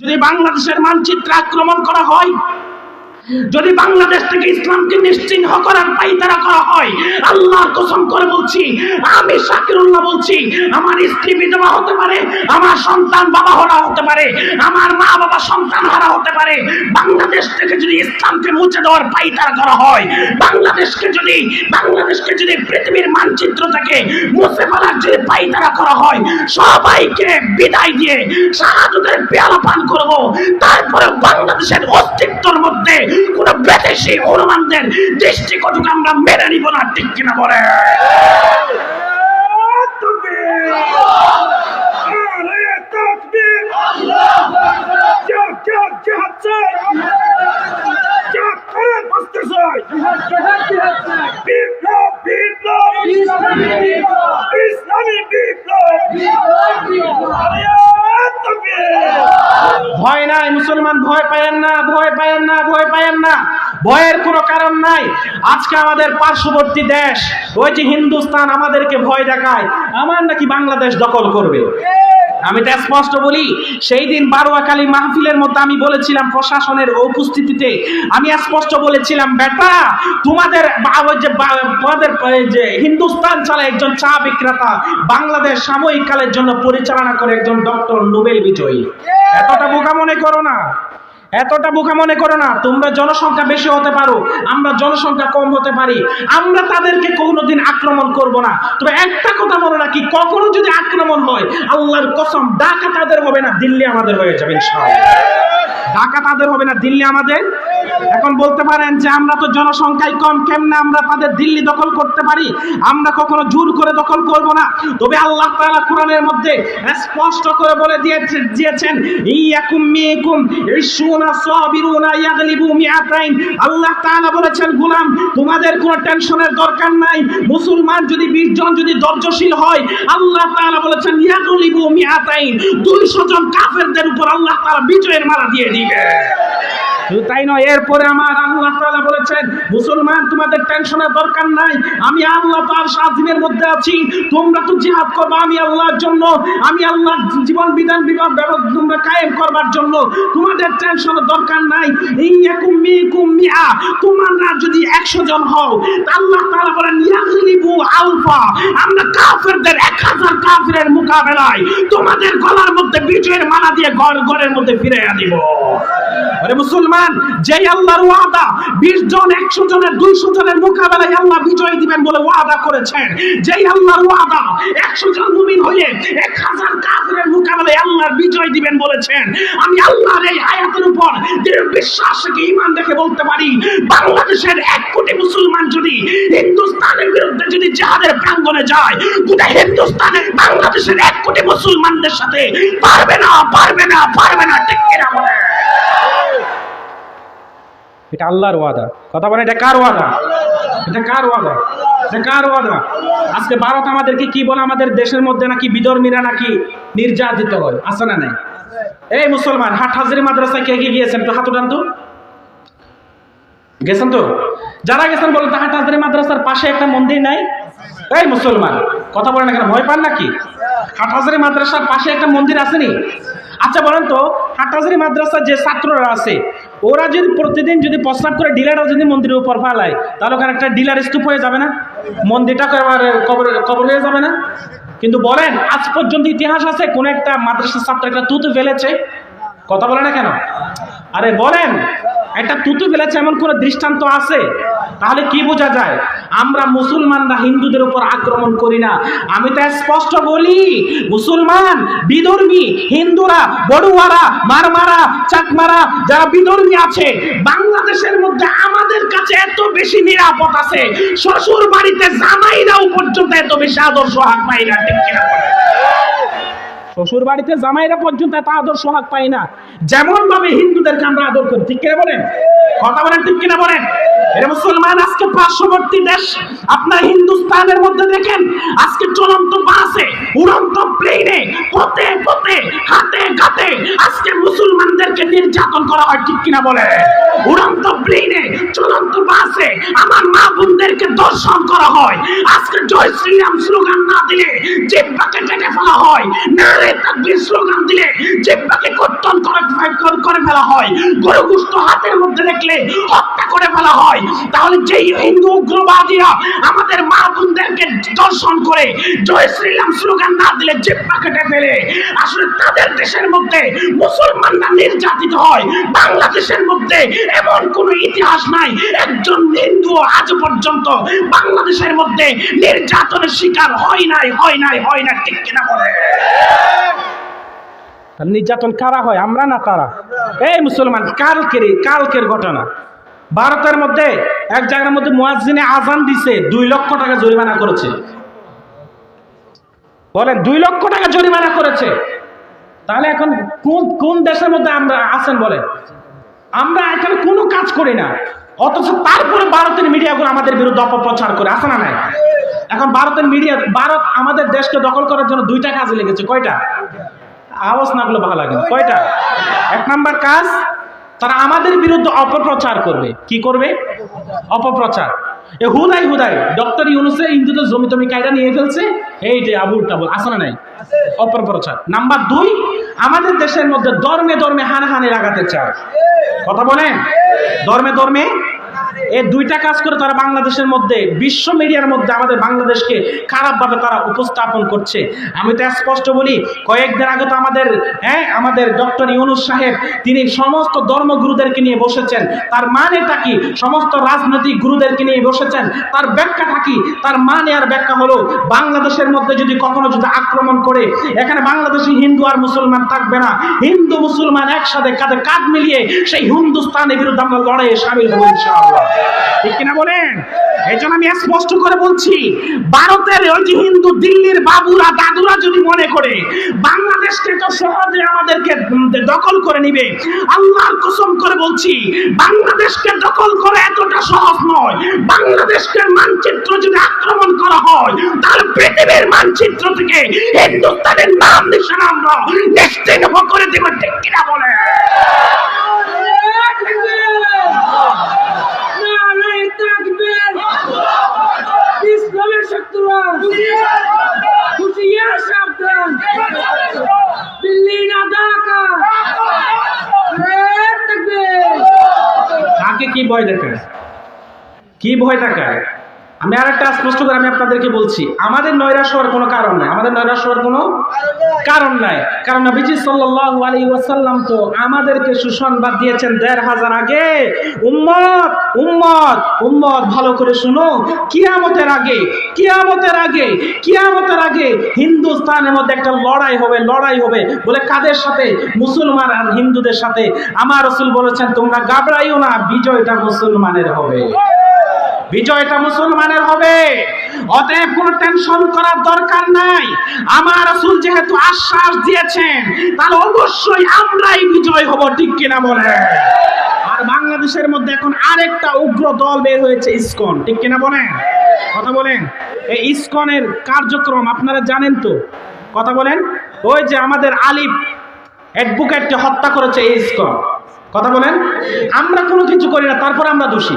যদি বাংলাদেশের মানচিত্র আক্রমণ করা হয় যদি বাংলাদেশ থেকে ইসলামকে নিশ্চিহ্ন করার পাইতারা করা হয়, আল্লাহর কসম করে বলছি, আমি শাকিরুল্লাহ বলছি, আমার স্ত্রী বিধবা হতে পারে, আমার সন্তান বাবা হারা হতে পারে, আমার মা বাবা সন্তান হারা হতে পারে, বাংলাদেশ থেকে যদি ইসলামকে মুছে দেওয়ার পাইতারা করা হয়, বাংলাদেশকে যদি বাংলাদেশকে যদি পৃথিবীর মানচিত্র থেকে মুছে ফেলার যদি পাইতারা করা হয়, সবাইকে বিদায় দিয়ে শাহাদতের পেয়ালা পান করব তারপরে বাংলাদেশের অস্তিত্বর মধ্যে কোন বিদেশি অনুমানদের দৃষ্টিকটুক আমরা মেনে নিব না ঠিক কিনা বলে বিপ্লব বিপ্লব ইসলামী বিপ্লব ভয় নাই, মুসলমান ভয় পায়েন না, ভয় পায়েন না, ভয় পায়েন না। ভয়ের কোনো কারণ নাই। আজকে আমাদের পার্শ্ববর্তী দেশ, ওই যে হিন্দুস্তান আমাদেরকে ভয় দেখায়, আমার নাকি বাংলাদেশ দখল করবে। আমি তো স্পষ্ট বলি সেই দিন বারোয়াকালী মাহফিলের মধ্যে আমি বলেছিলাম প্রশাসনের উপস্থিতিতে আমি স্পষ্ট বলেছিলাম বেটা তোমাদের যে তোমাদের যে হিন্দুস্তান চালায় একজন চা বিক্রেতা বাংলাদেশ সাময়িক কালের জন্য পরিচালনা করে একজন ডক্টর নোবেল বিজয়ী। এতটা বোকা মনে করো না। এতটা বোকা মনে করো না, তোমরা জনসংখ্যা বেশি হতে পারো, আমরা জনসংখ্যা কম হতে পারি, আমরা তাদেরকে কোনোদিন আক্রমণ করব না। তবে একটা কথা মনে রাখি, কখনো যদি আক্রমণ হয়, আল্লাহর কসম ঢাকা তাদের হবে না, দিল্লি আমাদের হয়ে যাবে ঢাকা তাদের হবে না, দিল্লি আমাদের। এখন বলতে পারেন যে আমরা তো জনসংখ্যায় কম, কেমনে আমরা তাদের দিল্লি দখল করতে পারি? আমরা কখনো জোর করে দখল করব না। তবে আল্লাহ তাআলা কোরআনের মধ্যে স্পষ্ট করে বলে দিয়েছে দিয়েছেন, ইয়াকুম ইয়াগলিবু মিআতাইন আল্লাহ বলেছেন তোমাদের টেনশনের দরকার নাই। মুসলমান যদি 20 জন যদি ধৈর্যশীল হয়, আল্লাহ বলেছেন, ইয়াগলিবু মিআতাইন। 200 জন কাফেরদের উপর আল্লাহ বিজয়ের দিয়ে দিবে। তাই নয়, এরপরে আমার আল্লাহ তাআলা বলেছেন, মুসলমান, তোমাদের টেনশনের দরকার নাই। আমি আল্লাহ তার স্বাধীনের মধ্যে আছি। তোমরা তো জিহাদ করবে আমি আল্লাহর জন্য। আমি আল্লাহ জীবন বিধান বিভাগ তোমরা কায়েম করবার জন্য। তোমাদের টেনশনের দরকার নাই। তোমরা যদি 100 জন হও আল্লাহ তাআলা বলেন ইয়াগলিবু আলফা। আমরা কাফেরদের 1000 কাফিরের মোকাবেলায় তোমাদের গলার মধ্যে বিজয়ের মালা দিয়ে ঘর ঘরের মধ্যে ফিরে দিব। আরে মুসলমান, যেই আল্লাহর ওয়াদা 20 জন 100 জনের 200 জনের মোকাবেলায় আল্লাহ বিজয় দিবেন বলে ওয়াদা করেছেন, যেই আল্লাহর ওয়াদা 100 জন মুমিন হয়ে 1000 কাফিরের মোকাবেলায় আল্লাহর বিজয় দিবেন বলেছেন, আমি আল্লাহর এই আয়াতের উপর দৃঢ় বিশ্বাস ঈমান রেখে বলতে পারি? বাংলাদেশের 1 কোটি মুসলমান যদি হিন্দুস্তানের বিরুদ্ধে যদি জিহাদের প্রাঙ্গণে যায়, গোটা বাংলাদেশের 1 কোটি মুসলমানদের সাথে পারবে না পারবে না পারবে না বলে? এটা আল্লাহর ওয়াদা। কথা বলে এটা কার ওয়াদা? এটা কার ওয়াদা? কার ওয়াদা? আজকে ভারত আমাদেরকে কি বলে, আমাদের দেশের মধ্যে নাকি বিধর্মীরা নাকি নির্যাতিত হয়? আছে না নাই? এই মুসলমান, হাট হাজারি মাদ্রাসায় কে কে গিয়েছেন? তো হাত উঠান তো। গেছেন তো? যারা গেছেন বলেন তো হাট হাজারি মাদ্রাসার পাশে একটা মন্দির নাই? এই মুসলমান, কথা বলেন না কেন ভয় পান নাকি? হাট হাটহাজারি মাদ্রাসার পাশে একটা মন্দির আসেনি আচ্ছা বলেন তো হাটহাজারি মাদ্রাসার যে ছাত্ররা আছে, ওরা যদি প্রতিদিন যদি প্রস্তাব করে ডিলাররা যদি মন্দিরের উপর ফালায়, তাহলে ওখানে একটা ডিলার স্তূপ হয়ে যাবে না? মন্দিরটা কবর কবর হয়ে যাবে না? কিন্তু বলেন, আজ পর্যন্ত ইতিহাস আছে, কোন একটা মাদ্রাসার ছাত্র একটা তুতু ফেলেছে। কথা বলে না কেন? আরে বলেন একটা তুতু ফেলেছে, এমন কোন দৃষ্টান্ত আছে? তাহলে কি বোঝা যায়? আমরা মুসলমানরা হিন্দুদের উপর আক্রমণ করি না। আমি তো স্পষ্ট বলি, মুসলমান, বিধর্মী, হিন্দুরা, বড়ুয়ারা, মারমারা, চাকমারা, যারা বিধর্মী আছে, বাংলাদেশের মধ্যে আমাদের কাছে এত বেশি নিরাপদ আছে। শ্বশুর বাড়িতে জামাইরাও পর্যন্ত এত বেশি আদর্শ হাত বলেন? শ্বশুর বাড়িতে জামাইরা পর্যন্ত এত আদর সোহাগ পায় না। যেমন ভাবে হিন্দুদেরকে আমরা আদর করি, ঠিক কিনা বলেন? কথা বলেন, ঠিক কিনা বলেন? এটা মুসলমান, আজকে পার্শ্ববর্তী দেশ, আপনার হিন্দুস্তানের মধ্যে দেখেন, আজকে চলন্ত বাসে, উড়ন্ত প্লেনে পথে পথে, হাতে, ঘাতে, আজকে মুসলমানদেরকে নির্যাতন করা হয়, ঠিক কিনা বলে? উড়ন্ত প্লেনে চলন্ত বাসে, আমার মা বোনদেরকে দর্শন করা হয়। আজকে জয় শ্রীরাম স্লোগান না দিলে জিব্বাকে কেটে ফেলা হয়। নারে তাকবীর স্লোগান দিলে জিব্বাকে কর্তন করে, করে- ফেলা হয়। হাতের মধ্যে দেখলে হত্যা করে ফেলা হয়। তাহলে যেই হিন্দু উগ্রবাদীরা আমাদের মা বোনদেরকে দর্শন করে জয় শ্রীরাম স্লোগান না দিলে জিব্বা কেটে ফেলে। আসলে তাদের দেশের মধ্যে মুসলমানরা নির্যাতিত হয়, বাংলাদেশের মধ্যে এমন কোন ইতিহাস নাই। একজন হিন্দু আজ পর্যন্ত বাংলাদেশের মধ্যে নির্যাতনের শিকার হয় নাই হয় নাই, হয় না ঠিক কিনা বলে নির্যাতন কারা হয়? আমরা না তারা? এই মুসলমান কালকের কালকের ঘটনা। ভারতের মধ্যে, এক জায়গার মধ্যে মুয়াজ্জিনে আজান দিছে, দুই লক্ষ টাকা জরিমানা করেছে। বলেন, দুই লক্ষ টাকা জরিমানা করেছে। তাহলে এখন কোন কোন দেশের মধ্যে আমরা আছেন বলেন? আমরা এখানে কোনো কাজ করি না। অথচ তারপরে ভারতের মিডিয়াগুলো আমাদের বিরুদ্ধে অপপ্রচার করে আসে না নাই? এখন ভারতের মিডিয়া, ভারত আমাদের দেশকে দখল করার জন্য দুইটা কাজে লেগেছে, কয়টা? আওয়াজ না করলে ভালো লাগে কয়টা? এক নাম্বার কাজ তারা আমাদের বিরুদ্ধে অপপ্রচার করবে। কি করবে? অপপ্রচার। এ হুদাই হুদাই, ডক্টর ইউনুসে হিন্দুদের জমি টমি কায়দা নিয়ে ফেলছে। এই যে আবুল টাবুল না নাই? অপপ্রচার। নাম্বার দুই, আমাদের দেশের মধ্যে ধর্মে ধর্মে হানাহানি লাগাতে চায় কথা বলেন? ধর্মে ধর্মে এই দুইটা কাজ করে তারা বাংলাদেশের মধ্যে, বিশ্ব মিডিয়ার মধ্যে আমাদের বাংলাদেশকে খারাপভাবে তারা উপস্থাপন করছে। আমি তো স্পষ্ট বলি, কয়েকদিন আগে তো আমাদের হ্যাঁ আমাদের ডক্টর ইউনুস সাহেব, তিনি সমস্ত ধর্মগুরুদেরকে নিয়ে বসেছেন। তার মানেটা কি? সমস্ত রাজনৈতিক গুরুদেরকে নিয়ে বসেছেন। তার ব্যাখ্যাটা কি? তার মানে আর ব্যাখ্যা হলো, বাংলাদেশের মধ্যে যদি কখনো যদি আক্রমণ করে, এখানে বাংলাদেশি হিন্দু আর মুসলমান থাকবে না। হিন্দু, মুসলমান একসাথে কাঁধে কাঁধ মিলিয়ে সেই হিন্দুস্তানের বিরুদ্ধে আমরা লড়াইয়ে সামিল হব ইনশাআল্লাহ। ঠিক কিনা বলেন? এই জন্য আমি স্পষ্ট করে বলছি, ভারতের ওই যে হিন্দু দিল্লির বাবুরা, দাদুরা যদি মনে করে বাংলাদেশকে তো সহজে আমাদেরকে দখল করে নিবে, আল্লাহর কসম করে বলছি, বাংলাদেশকে দখল করা এতটা সহজ নয়। বাংলাদেশকে মানচিত্র যদি আক্রমণ করা হয়, তাহলে পৃথিবীর মানচিত্র থেকে হিন্দুস্তানের নাম নিশানা আমরা নিশ্চিহ্ন করে দেবো, ঠিক কিনা বলে নারায়ে তাকবীর শত্রুরা হুঁশিয়ার সাবধান। দিল্লি না ঢাকা। কাকে কি ভয় দেখায়? কি ভয় দেখায়? আমি আর একটা স্পষ্ট করে আমি আপনাদেরকে বলছি, আমাদের নৈরাশ হওয়ার কোনো কারণ নাই। আমাদের নৈরাশ হওয়ার কোনো কারণ নাই। কারণ নবীজি সাল্লাল্লাহু আলাইহি ওয়াসাল্লাম তো আমাদেরকে সুসংবাদ দিয়েছেন দেড় হাজার আগে। উম্মত! উম্মত উম্মত, ভালো করে শুনো। কিয়ামতের আগে কিয়ামতের আগে কিয়ামতের আগে হিন্দুস্তানের মধ্যে একটা লড়াই হবে লড়াই হবে বলে কাদের সাথে? মুসলমান আর হিন্দুদের সাথে। আমার রসুল বলেছেন, তোমরা গাবড়াইও না, বিজয়টা মুসলমানের হবে। বিজয়টা মুসলমানের হবে। অতএব কোনো টেনশন করার দরকার নাই। আমার রাসূল যেহেতু আশ্বাস দিয়েছেন, তাহলে অবশ্যই আমরাই বিজয় হব, ঠিক কিনা বলে বাংলাদেশের মধ্যে এখন আরেকটা উগ্র দল বের হয়েছে ইসকন। ঠিক কিনা বলেন? কথা বলেন। এই ইসকনের কার্যক্রম আপনারা জানেন তো? কথা বলেন। ওই যে আমাদের আলিফ অ্যাডভোকেটকে হত্যা করেছে এই ইসকন। কথা বলেন। আমরা কোনো কিছু করি না, তারপর আমরা দোষী।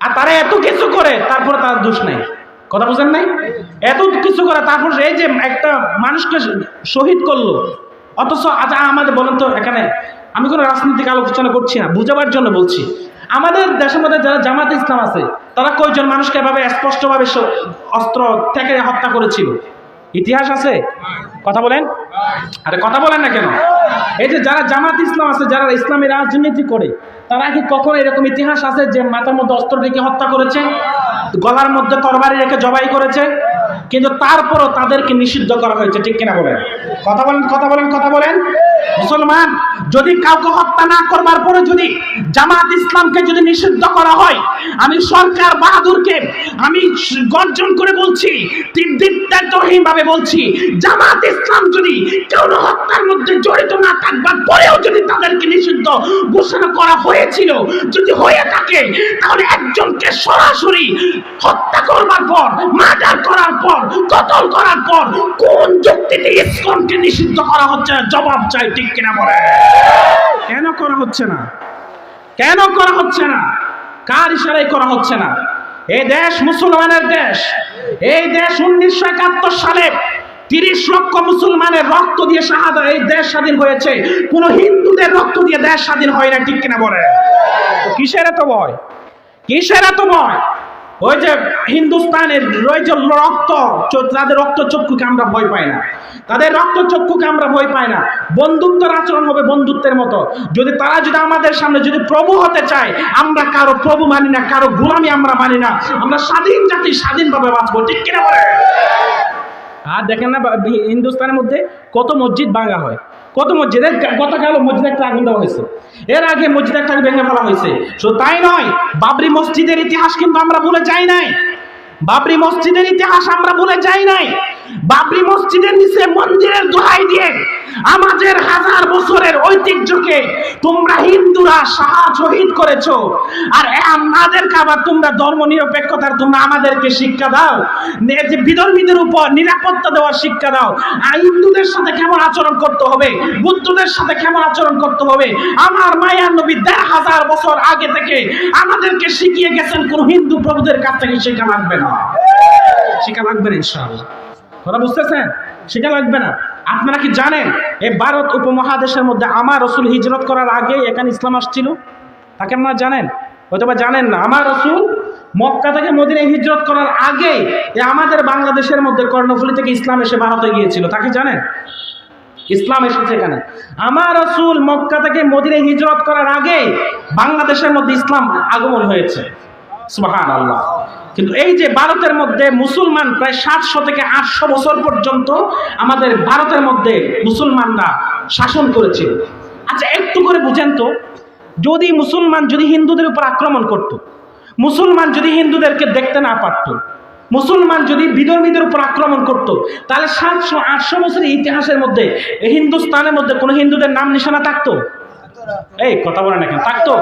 আর তারা এত কিছু করে, তারপরে তার দোষ নাই। কথা বুঝেন নাই? এত কিছু করে, তারপর এই যে একটা মানুষকে শহীদ করল। অথচ আজ আমাদের বলেন তো এখানে আমি কোনো রাজনৈতিক আলোচনা করছি না, বুঝাবার জন্য বলছি। আমাদের দেশের মধ্যে যারা জামাত ইসলাম আছে, তারা কয়জন মানুষকে এভাবে স্পষ্টভাবে অস্ত্র থেকে হত্যা করেছিল? ইতিহাস আছে? কথা বলেন। আরে কথা বলেন না কেন? এই যে যারা জামাত ইসলাম আছে, যারা ইসলামী রাজনীতি করে, তারা কি কখনো এরকম ইতিহাস আছে যে মাথার মধ্যে অস্ত্র রেখে হত্যা করেছে? গলার মধ্যে তরবারি রেখে জবাই করেছে? কিন্তু তারপরও তাদেরকে নিষিদ্ধ করা হয়েছে, ঠিক কিনা বলেন? কথা বলেন কথা বলেন কথা বলেন। মুসলমান, যদি কাউকে হত্যা না করবার পরে যদি জামাত ইসলামকে যদি নিষিদ্ধ করা হয়, আমি সরকার বাহাদুরকে আমি গর্জন করে বলছি ভাবে বলছি, জামাত ইসলাম যদি কেউ হত্যার মধ্যে জড়িত না থাকবার পরেও যদি তাদেরকে নিষিদ্ধ ঘোষণা করা হয়েছিল, যদি হয়ে থাকে, তাহলে একজনকে সরাসরি হত্যা করবার পর, মার্ডার করার পর কতল করার পর কোন যুক্তিতে ইসকনকে নিষিদ্ধ করা হচ্ছে? না? জবাব চাই, ঠিক কিনা বলে। কেন করা হচ্ছে না? কেন করা হচ্ছে না? কার ইশারায় করা হচ্ছে না? এই দেশ মুসলমানের দেশ। এই দেশ উনিশশো একাত্তর সালে তিরিশ লক্ষ মুসলমানের রক্ত দিয়ে শাহাদা এই দেশ স্বাধীন হয়েছে। কোন হিন্দুদের রক্ত দিয়ে দেশ স্বাধীন হয় না, ঠিক কিনা বলে? কিসের এত ভয়? কিসের এত ভয়? ওই যে হিন্দুস্তানের রয়েছে রক্ত তাদের রক্ত চক্ষুকে আমরা ভয় পাই না। তাদের রক্ত চক্ষুকে আমরা ভয় পাই না। বন্ধুত্বের আচরণ হবে বন্ধুত্বের মতো। যদি তারা যদি আমাদের সামনে যদি প্রভু হতে চায়, আমরা কারও প্রভু মানি না, কারও গোলামি আমরা মানি না। আমরা স্বাধীন জাতি স্বাধীনভাবে বাঁচবো, ঠিক কিনা বলে আর দেখেন না হিন্দুস্তানের মধ্যে কত মসজিদ ভাঙা হয়। কত মসজিদ গতকাল মসজিদে একটা আগুন দেওয়া হয়েছে। এর আগে মসজিদে একটা ভেঙে ফেলা হয়েছে। তাই নয়, বাবরি মসজিদের ইতিহাস কিন্তু আমরা ভুলে যাই নাই। বাবরি মসজিদের ইতিহাস আমরা ভুলে যাই নাই। বাবরি মসজিদের নিচে মন্দিরের দোহাই দিয়ে আমাদের হাজার বছরের ঐতিহ্যকে তোমরা হিন্দুরা সাহা শহীদ করেছ। আর এ আমাদেরকে আবার তোমরা ধর্ম নিরপেক্ষতার তোমরা আমাদেরকে শিক্ষা দাও। বিধর্মীদের উপর নিরাপত্তা দেওয়ার শিক্ষা দাও। আর হিন্দুদের সাথে কেমন আচরণ করতে হবে? বুদ্ধদের সাথে কেমন আচরণ করতে হবে? আমার মায়ার নবী দেড় হাজার বছর আগে থেকে আমাদেরকে শিখিয়ে গেছেন, কোন হিন্দু প্রভুদের কাছ থেকে শেখা লাগবে না। শেখা লাগবে না ইনশাআল্লাহ। কথা বুঝতেছেন? শেখা লাগবে না। আপনারা কি জানেন, এই ভারত উপমহাদেশের মধ্যে আমার রসুল হিজরত করার আগে এখানে ইসলাম আসছিল? তাকে আপনারা জানেন? হয়তো বা জানেন না? আমার রসুল মক্কা থেকে মদিনায় হিজরত করার আগে আমাদের বাংলাদেশের মধ্যে কর্ণফুলি থেকে ইসলাম এসে ভারতে গিয়েছিল। তাকে জানেন? ইসলাম এসেছে এখানে। আমার রসুল মক্কা থেকে মদিনায় হিজরত করার আগে বাংলাদেশের মধ্যে ইসলাম আগমন হয়েছে। আল্লাহ কিন্তু এই যে ভারতের মধ্যে মুসলমান প্রায় সাতশো থেকে আটশো বছর পর্যন্ত আমাদের ভারতের মধ্যে মুসলমানরা শাসন করেছিল আচ্ছা একটু করে বুঝেন তো, যদি মুসলমান যদি হিন্দুদের উপর আক্রমণ করত, মুসলমান যদি হিন্দুদেরকে দেখতে না পারত, মুসলমান যদি বিধর্মীদের উপর আক্রমণ করত, তাহলে সাতশো, আটশো বছরের ইতিহাসের মধ্যে হিন্দুস্তানের মধ্যে কোনো হিন্দুদের নাম নিশানা থাকতো? এই, কথা বলে না থাকতো।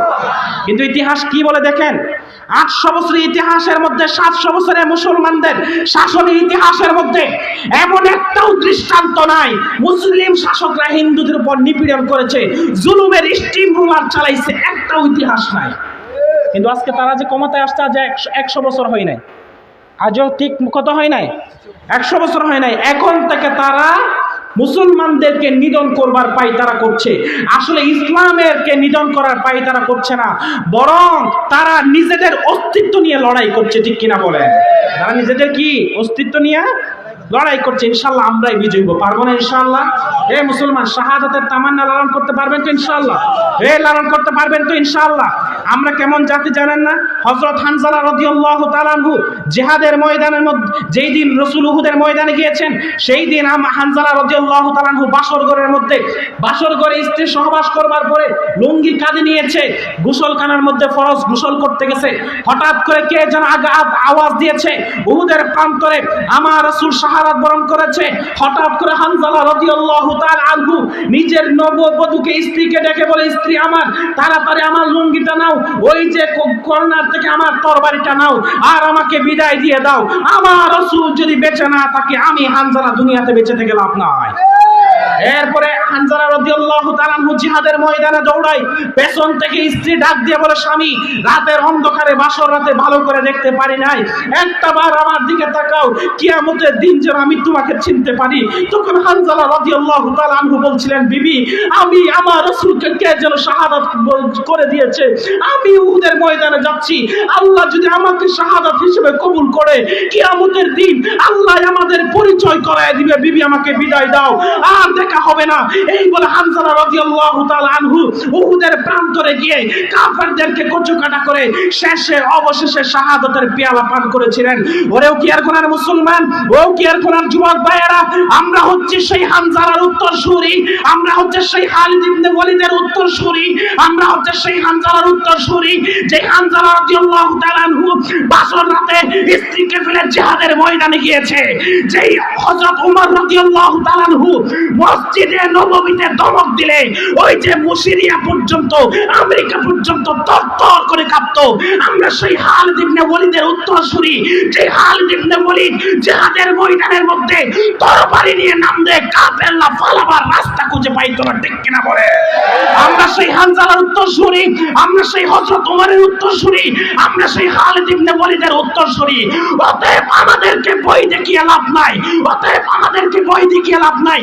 কিন্তু ইতিহাস কি বলে দেখেন? আটশো বছরের ইতিহাসের মধ্যে, সাতশো বছরে মুসলমানদের শাসনের ইতিহাসের মধ্যে এমন একটাও দৃষ্টান্ত নাই। মুসলিম শাসকরা হিন্দুদের উপর নিপীড়ন করেছে, জুলুমের স্টিম রুলার চালাইছে, একটাও ইতিহাস নাই। কিন্তু আজকে তারা যে ক্ষমতায় আসছে, আজ একশো বছর হয় নাই। আজও ঠিক কত হয় নাই? একশো বছর হয় নাই। এখন থেকে তারা মুসলমানদেরকে নিধন করবার পাই তারা করছে। আসলে ইসলামেরকে নিধন করার পাই তারা করছে না। বরং তারা নিজেদের অস্তিত্ব নিয়ে লড়াই করছে, ঠিক কিনা বলেন? তারা নিজেদের কি অস্তিত্ব নিয়ে লড়াই করছে? ইনশাল্লাহ আমরাই বিজয়ী হব। পারব না ইনশাল্লাহ এ মুসলমান, শাহাদাতের তামান্না লালন করতে পারবেন তো ইনশাল্লাহ এ লালন করতে পারবেন তো ইনশাল্লাহ আমরা কেমন জাতি জানেন না? হজরত হানজালা রাদিয়াল্লাহু তাআলাহু জিহাদের ময়দানের মধ্যে, যেই দিন রসুল উহুদের ময়দানে গিয়েছেন, সেই দিন হানজালা রাদিয়াল্লাহু তাআলাহু বাসর ঘরের মধ্যে বাসর ঘরে স্ত্রী সহবাস করবার পরে লুঙ্গি কাঁধে নিয়েছে, গোসলখানার মধ্যে ফরজ গোসল করতে গেছে। হঠাৎ করে কে যেন আগা আওয়াজ দিয়েছে, উহুদের প্রান্তরে আমার রাসূল সাহারাত বরণ করেছে। হঠাৎ করে হানজালা রাদিয়াল্লাহু তাআলা আনহু নিজের নববধূকে স্ত্রীকে ডেকে বলে, স্ত্রী আমার, তাড়াতাড়ি আমার লুঙ্গিটা নাও। ওই যে ক- কর্নার থেকে আমার তরবারিটা নাও আর আমাকে বিদায় দিয়ে দাও। আমার রসুল যদি বেঁচে না থাকে, আমি হানজালা দুনিয়াতে বেঁচে থেকে লাভ নাই। এরপরে হানজালা রাদিয়াল্লাহু তাআলা আনহু জিহাদের ময়দানে দৌড়ায়, পেছন থেকে স্ত্রী ডাক দিয়ে বলে, স্বামী, রাতের অন্ধকারে বাসর রাতে ভালো করে দেখতে পারি নাই। একটা বার আমার দিকে তাকাও, কিয়ামতের দিন যেন আমি তোমাকে চিনতে পারি। তখন হানজালা রাদিয়াল্লাহু তাআলা আনহু বলছিলেন, বিবি, আমি আমার রাসূলকে কে যেন শাহাদাত করে দিয়েছে? আমি উহুদের ময়দানে যাচ্ছি। আল্লাহ যদি আমাকে শাহাদাত হিসেবে কবুল করে, কিয়ামতের দিন আল্লাহ আমাদের পরিচয় করায় দিবে। বিবি, আমাকে বিদায় দাও। আর দেখা হবে না। এই বলে হানজালা রাদিয়াল্লাহু তাআলা আনহু উহুদের প্রান্তরে গিয়ে কাফেরদেরকে কচু কাটা করে শেষে, অবশেষে শাহাদাতের পেয়ালা পান করেছিলেন। ওরেও কি আর কোনার মুসলমান? ও কি আর কোনার যুবক ভাইয়েরা? আমরা হচ্ছে সেই হানজালার উত্তরসূরি। আমরা হচ্ছে সেই খালিদ ইবনে ওয়ালিদের উত্তরসূরি। আমরা হচ্ছে সেই হানজালার উত্তরসূরি। যে হানজালা রাদিয়াল্লাহু তাআলা আনহু বাসর রাতে স্ত্রীকে ফেলে জিহাদের ময়দানে গিয়েছে। যেই হযরত ওমর রাদিয়াল্লাহু তাআলা আনহু মসজিদে নববীতে দমক দিলে ওই যে মুসিরিয়া পর্যন্ত, আমেরিকা পর্যন্ত তরতর করে কাঁপতো। আমরা সেই খালিদ ইবনে ওয়ালিদের উত্তরসূরি যে খালিদ ইবনে ওয়ালিদ জিহাদের ময়দানের মধ্যে তরবারি নিয়ে নামবে কাফেরলা ফালাবার রাস্তা খুঁজে পাইতো না, ঠিক কিনা বলে? আমরা সেই হানজালার উত্তর শুনি আমরা সেই হজরত উমরের উত্তর শুনি আমরা সেই হাল দিবনে বলিদের উত্তর শুনি অতএব আমাদেরকে বই দেখিয়ে লাভ নাই, অতএব আমাদেরকে বই দেখিয়ে লাভ নাই।